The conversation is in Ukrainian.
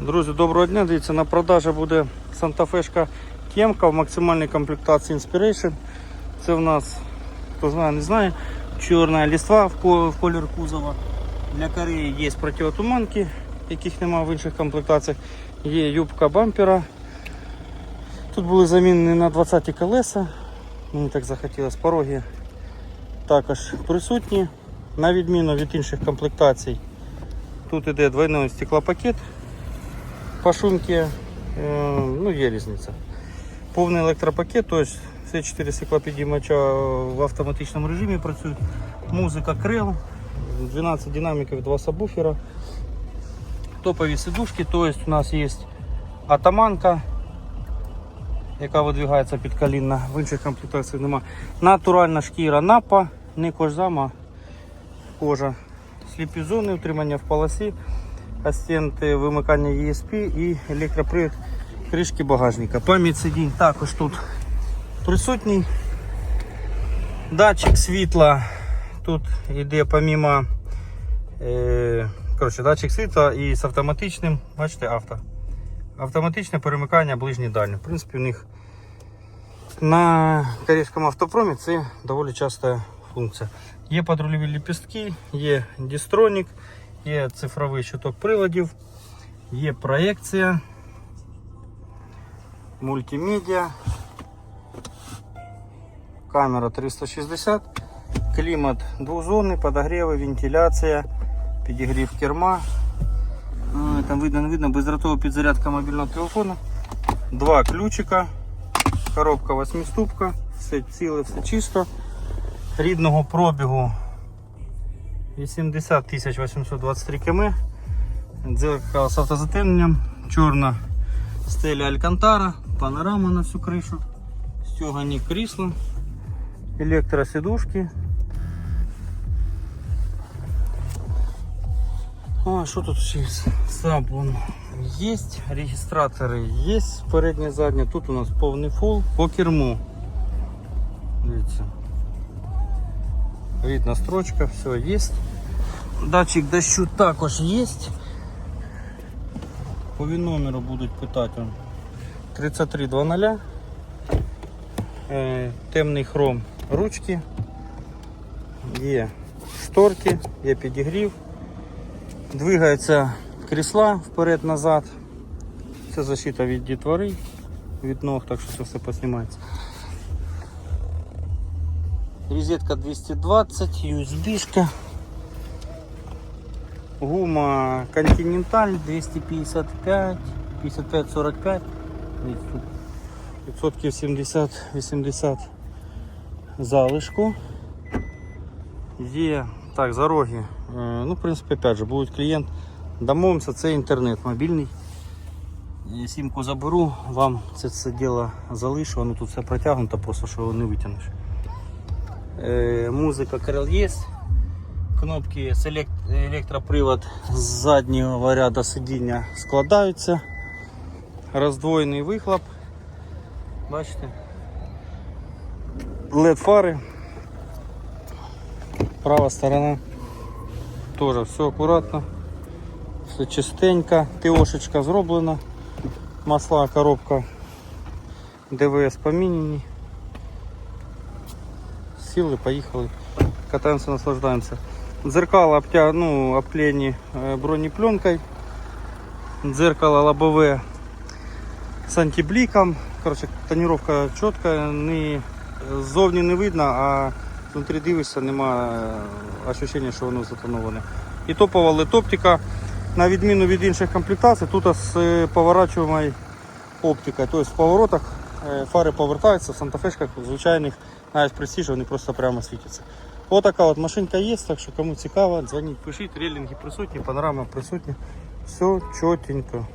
Друзі, доброго дня. Дивіться, на продажі буде Санта-Фешка Кемка в максимальній комплектації Inspiration. Це в нас, хто знає, не знає, чорна листва в колір кузова. Для Кореї є противотуманки, яких немає в інших комплектаціях. Є юбка бампера. Тут були замінені на 20 колеса. Мені так захотілося. Пороги також присутні. На відміну від інших комплектацій. Тут іде двойной стеклопакет по шумке, ну є різниця. Повний електропакет, все 4 стеклопідіймача в автоматичному режимі працюють. Музика крил, 12 динамиків, 2 сабвуфера. Топові сидушки, тобто у нас є атаманка, яка видвигається під колінна, в інших комплектаціях нема. Натуральна шкіра напа, не кожзама, кожа. Сліпі зони, утримання в полосі, асистенти вимикання ESP і електропривід кришки багажника. Пам'ять сидінь також тут присутній. Датчик світла. Тут йде помимо е, коротше, датчик світла і з автоматичним, бачите, авто. Автоматичне перемикання ближній дальній. В принципі, у них на корейському автопромі це доволі часта функція. Є подрульові ліпістки, є дістронік, є цифровий щиток приладів, є проекція, мультимедіа, камера 360, клімат двохзонний, подогріви, вентиляція, підігрів керма. Там видно, не видно, бездротова підзарядка мобільного телефону. Два ключика, коробка восьмиступка, все ціле, все чисто рідного пробігу 80 823 км. Дзеркало з автозатемненням, чорна стеля Алькантара, панорама на всю кришу, стегані крісла, електросидушки. А, що тут ще є? Саблон є, реєстратори є, переднє заднє. Тут у нас повний фул по керму. Дивіться. Видно строчка, все есть. Датчик дощу також є. По номеру будуть питати. он. 3320. Е, темний хром ручки. Є шторки, є підігрів. Двигаються крісла вперед-назад. Це защита від дітвори, від ног, так що це все поснімається. Розетка 220, USB-шка. Гума Continental 255, 55-45. Видите, тут Відсотків 70-80 залишку. Є так, за роги. Е, Ну, в принципі, опять же, буде клієнт. Домовимося, це інтернет мобільний. Е, Сімку заберу, вам це все діло залишу, воно тут все протягнуто, просто що не витягнеш. Е, музика Крел є. Кнопки з елект- електропривод з заднього ряду сидіння складаються. Роздвоєний вихлоп. Бачите? LED фари. Права сторона. Теж все акуратно. Все чистенько. ТОшечка зроблена. Масла коробка ДВС помінені. Сіли, поїхали. Катаємося, наслаждаємося. Дзеркало обтя... ну, обклеєні е, бронепленкою. Дзеркало лобове з антибліком. Короче, тоніровка чітка, не, ззовні не видно, а внутрі дивишся, немає відчуття, що воно затоноване. І топова LED-оптика, на відміну від інших комплектацій, тут з е, оптикою. Тобто в поворотах е, фари повертаються, в Санта-Фешках звичайних, навіть престиж, вони просто прямо світяться. Отака от машинка є, так що кому цікаво, дзвоніть, пишіть, релінги присутні, панорама присутня. Все чотенько.